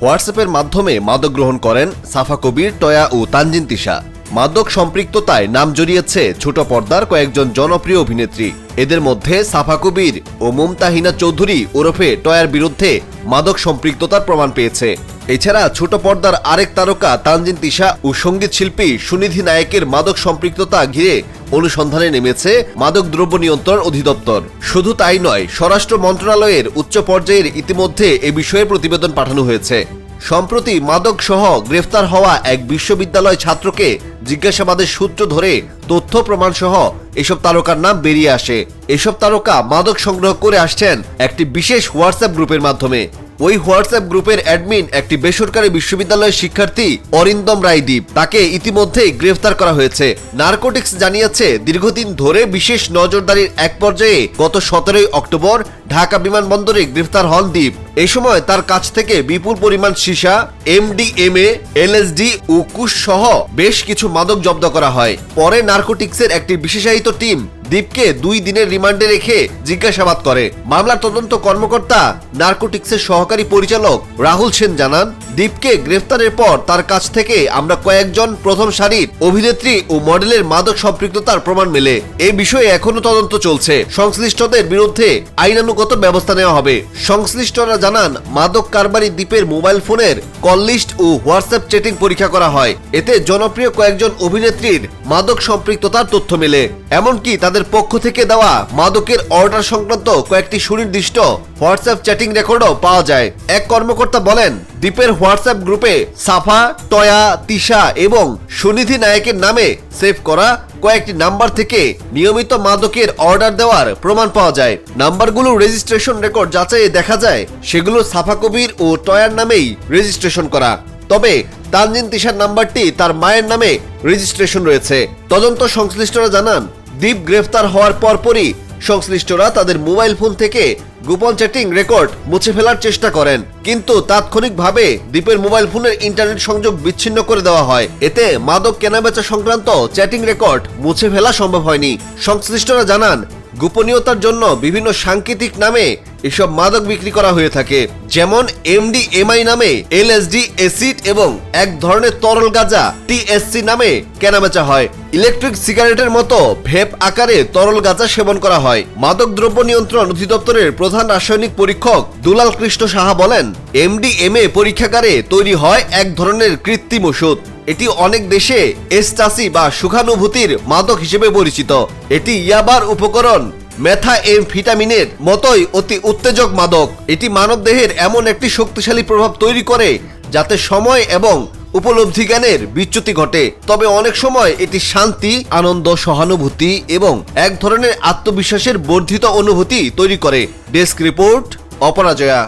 হোয়াটসঅ্যাপের মাধ্যমে মাদক গ্রহণ করেন সাফা কবির, টয়া ও তানজিন তিশা। মাদক সম্পৃক্ততায় নাম জড়িয়েছে ছোট পর্দার কয়েকজন জনপ্রিয় অভিনেত্রী। এদের মধ্যে সাফা কবির ও মুমতাহিনা চৌধুরী ওরফে টয়ার বিরুদ্ধে মাদক সম্পৃক্ততার প্রমাণ পেয়েছে। এছাড়া ছোট পর্দার আরেক তারকা তানজিন তিশা ও সংগীত শিল্পী সুনিধি নায়কের মাদক সম্পৃক্ততা ঘিরে অনুসন্ধানে নেমেছে মাদক দ্রব্য নিয়ন্ত্রণ অধিদপ্তর। শুধু তাই নয়, স্বরাষ্ট্র মন্ত্রণালয়ের উচ্চ পর্যায়ের ইতিমধ্যে এ বিষয়ে প্রতিবেদন পাঠানো হয়েছে। সম্প্রতি মাদক সহ গ্রেফতার হওয়া এক বিশ্ববিদ্যালয় ছাত্রকে জিজ্ঞাসাবাদের সূত্র ধরে তথ্য প্রমাণ সহ এসব তারকার নাম বেরিয়ে আসে। এসব তারকা মাদক সংগ্রহ করে আসছেন একটি বিশেষ হোয়াটসঅ্যাপ গ্রুপের মাধ্যমে। ওই হোয়াটসঅ্যাপ গ্রুপের অ্যাডমিন একটি বেসরকারি বিশ্ববিদ্যালয়ের শিক্ষার্থী অরিন্দম রায়দীপ। তাকে ইতিমধ্যেই গ্রেফতার করা হয়েছে। নার্কোটিক্স জানিয়েছে, দীর্ঘদিন ধরে বিশেষ নজরদারির এক পর্যায়ে গত সতেরোই অক্টোবর ঢাকা বিমানবন্দরে গ্রেফতার হন দ্বীপ এই সময় তার কাছ থেকে বিপুল পরিমাণ সীসা এমডিএমএ এলএসডি ও কুশ সহ বেশ কিছু মাদক জব্দ করা হয়। পরে নার্কোটিক্সের একটি বিশেষায়িত টিম দীপকে দুই দিনের রিমান্ডে রেখে জিজ্ঞাসাবাদ করে। মামলার তদন্ত কর্মকর্তা, নার্কোটিক্সের সহকারী পরিচালক রাহুল সেন জানান, দীপকে গ্রেফতারের পর তার কাছ থেকে আমরা কয়েকজন প্রথম সারির অভিনেত্রী ও মডেলের মাদক সম্পৃক্ততার প্রমাণ মেলে। এ বিষয়ে এখনও তদন্ত চলছে। সংশ্লিষ্টদের বিরুদ্ধে আইনানুগত ব্যবস্থা নেওয়া হবে। সংশ্লিষ্টরা জানান, মাদক কারবারি দ্বীপের মোবাইল ফোনের কল লিস্ট ও হোয়াটসঅ্যাপ চ্যাটিং পরীক্ষা করা হয়। এতে জনপ্রিয় কয়েকজন অভিনেত্রীর মাদক সম্পৃক্ততার তথ্য মেলে। এমনকি তাদের পক্ষ থেকে দেওয়া মাদকের অর্ডার সংক্রান্ত কয়েকটি সুনির্দিষ্ট হোয়াটসঅ্যাপ চ্যাটিং রেকর্ডও পাওয়া যায়। এক কর্মকর্তা বলেন দ্বীপের হোয়াটসঅ্যাপ গ্রুপে সাফা, টয়া, তিশা এবং সুনিধি নায়কের নামে সেভ করা কয়েকটি নাম্বার থেকে নিয়মিত মাদকের অর্ডার দেওয়ার প্রমাণ পাওয়া যায়। নাম্বারগুলো রেজিস্ট্রেশন রেকর্ড যাচাইয়ে দেখা যায়, সেগুলো সাফা কবির ও টয়ার নামেই রেজিস্ট্রেশন করা। তবে তানজিন তিশার নাম্বারটি তার মায়ের নামে রেজিস্ট্রেশন রয়েছে। তদন্ত সংশ্লিষ্টরা জানান দ্বীপ গ্রেফতার হওয়ার পরপরই সংশ্লিষ্টরা তাদের মোবাইল ফোন থেকে গোপন চ্যাটিং রেকর্ড মুছে ফেলার চেষ্টা করেন। কিন্তু তাৎক্ষণিকভাবে দ্বীপের মোবাইল ফোনের ইন্টারনেট সংযোগ বিচ্ছিন্ন করে দেওয়া হয়। এতে মাদক কেনাবেচা সংক্রান্ত চ্যাটিং রেকর্ড মুছে ফেলা সম্ভব হয়নি। সংশ্লিষ্টরা জানান গোপনীয়তার জন্য বিভিন্ন সাংকেতিক নামে এসব মাদক বিক্রি করা হয়ে থাকে। যেমন এমডিএমআই নামে এলএসডি এসিড এবং এক ধরনের তরল গাঁজা টিএসসি নামে কেনাবেচা হয়। ইলেকট্রিক সিগারেটের মতো ভেপ আকারে তরল গাঁজা সেবন করা হয়। মাদক দ্রব্য নিয়ন্ত্রণ অধিদপ্তরের প্রধান রাসায়নিক পরীক্ষক দুলাল কৃষ্ণ সাহা বলেন এমডিএমএ পরীক্ষাগারে তৈরি হয় এক ধরনের কৃত্রিম ওষুধ। এটি অনেক দেশে এস্টাসি বা সুখানুভূতির মাদক হিসেবে পরিচিত। এটি ইয়াবার উপকরণ মেথা এম ভিটামিনের মতোই অতি উত্তেজক মাদক। এটি মানবদেহের এমন একটি শক্তিশালী প্রভাব তৈরি করে, যাতে সময় এবং উপলব্ধি জ্ঞানের বিচ্যুতি ঘটে। তবে অনেক সময় এটি শান্তি, আনন্দ, সহানুভূতি এবং এক ধরনের আত্মবিশ্বাসের বর্ধিত অনুভূতি তৈরি করে। Desk report, Aparajaya.